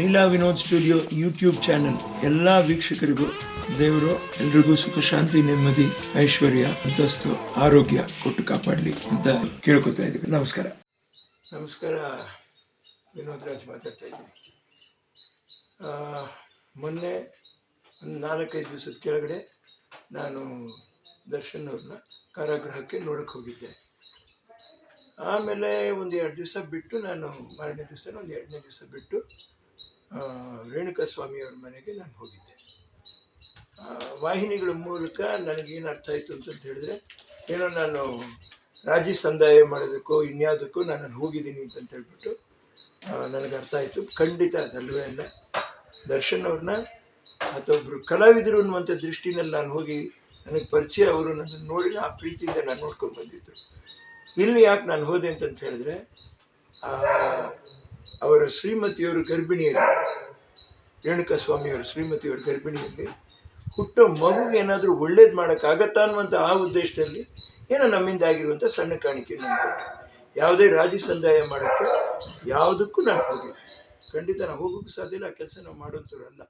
Leela Vinod studio YouTube channel. ಎಲ್ಲ ವೀಕ್ಷಕರಿಗೂ, ದೇವರು, ಎಲ್ರಿಗೂ ಸುಖ, ಶಾಂತಿ, ನೆಮ್ಮದಿ, ಐಶ್ವರ್ಯ ಅಂತಸ್ತು ಆರೋಗ್ಯ ಕೊಟ್ಟು ಕಾಪಾಡಲಿ ಅಂತ ಕೇಳ್ಕೊತಾ ಇದ್ದೀವಿ. ನಮಸ್ಕಾರ. ನಮಸ್ಕಾರ. ವಿನೋದ್ ರಾಜ್ ಮಾತಾಡ್ತಾ ಇದ್ದೀನಿ. ಮೊನ್ನೆ ಒಂದು ನಾಲ್ಕೈದು ದಿವಸದ ಕೆಳಗಡೆ ನಾನು ದರ್ಶನ್ ಅವ್ರನ್ನ ಕಾರಾಗೃಹಕ್ಕೆ ನೋಡಕ್ಕೆ ಹೋಗಿದ್ದೆ. ಆಮೇಲೆ ಒಂದು ಎರಡು ದಿವಸ ಬಿಟ್ಟು ನಾನು ಮಾರನೇ ದಿವಸ ಒಂದು ಎರಡನೇ ದಿವಸ ಬಿಟ್ಟು ಆ, ಸ್ವಾಮಿ ಸ್ವಾಮಿಯವ್ರ ಮನೆಗೆ ನಾನು ಹೋಗಿದ್ದೆ. ವಾಹಿನಿಗಳ ಮೂಲಕ ನನಗೇನು ಅರ್ಥ ಆಯಿತು ಅಂತಂತ ಹೇಳಿದ್ರೆ ಏನೋ ನಾನು ರಾಜಿ ಸಂದಾಯ ಮಾಡೋದಕ್ಕೋ ಇನ್ಯಾವುದಕ್ಕೋ ನಾನು ಹೋಗಿದ್ದೀನಿ ಅಂತಂತ ಹೇಳ್ಬಿಟ್ಟು ನನಗೆ ಅರ್ಥ ಆಯಿತು. ಖಂಡಿತ ಅದಲ್ವೇ ಅಲ್ಲ. ದರ್ಶನ್ ಅವ್ರನ್ನ ಅಥವಾ ಒಬ್ಬರು ಕಲಾವಿದರು ಅನ್ನುವಂಥ ದೃಷ್ಟಿನಲ್ಲಿ ನಾನು ಹೋಗಿ ನನಗೆ ಪರಿಚಯ ಅವರು ನನ್ನನ್ನು ನೋಡಿ ಆ ಪ್ರೀತಿಯಿಂದ ನಾನು ನೋಡ್ಕೊಂಡು ಬಂದಿದ್ದರು ಇಲ್ಲಿ ಯಾಕೆ ನಾನು ಹೋದೆ ಅಂತಂತ ಹೇಳಿದ್ರೆ ಅವರ ಶ್ರೀಮತಿಯವರು ಗರ್ಭಿಣಿಯಲ್ಲಿ. ರೇಣುಕಾ ಸ್ವಾಮಿಯವರು ಶ್ರೀಮತಿಯವರು ಗರ್ಭಿಣಿಯಲ್ಲಿ. ಹುಟ್ಟೋ ಮಗುಗೆ ಏನಾದರೂ ಒಳ್ಳೇದು ಮಾಡೋಕ್ಕಾಗತ್ತಾ ಅನ್ನುವಂಥ ಆ ಉದ್ದೇಶದಲ್ಲಿ ಏನೋ ನಮ್ಮಿಂದ ಆಗಿರುವಂಥ ಸಣ್ಣ ಕಾಣಿಕೆ ಕೊಟ್ಟೆ. ಯಾವುದೇ ರಾಜಿ ಸಂದಾಯ ಮಾಡೋಕ್ಕೆ ಯಾವುದಕ್ಕೂ ನಾನು ಹೋಗಿಲ್ಲ. ಖಂಡಿತ ನಾವು ಹೋಗೋಕ್ಕೂ ಸಾಧ್ಯ ಇಲ್ಲ, ಆ ಕೆಲಸ ನಾವು ಮಾಡೋಂಥವ್ರಲ್ಲ